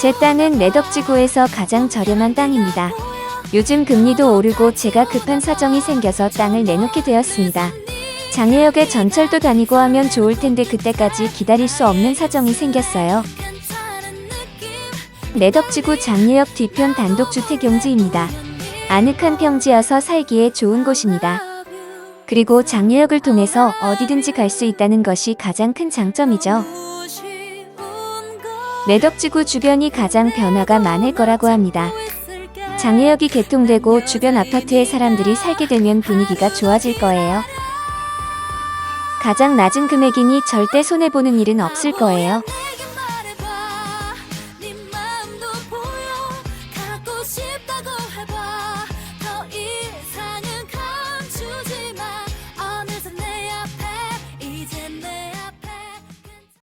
제 땅은 내덕지구에서 가장 저렴한 땅입니다. 요즘 금리도 오르고 제가 급한 사정이 생겨서 땅을 내놓게 되었습니다. 장애역에 전철도 다니고 하면 좋을 텐데 그때까지 기다릴 수 없는 사정이 생겼어요. 내덕지구 장례역 뒤편 단독주택 용지입니다. 아늑한 평지여서 살기에 좋은 곳입니다. 그리고 장례역을 통해서 어디든지 갈 수 있다는 것이 가장 큰 장점이죠. 내덕지구 주변이 가장 변화가 많을 거라고 합니다. 장애역이 개통되고 주변 아파트에 사람들이 살게 되면 분위기가 좋아질 거예요. 가장 낮은 금액이니 절대 손해보는 일은 없을 거예요.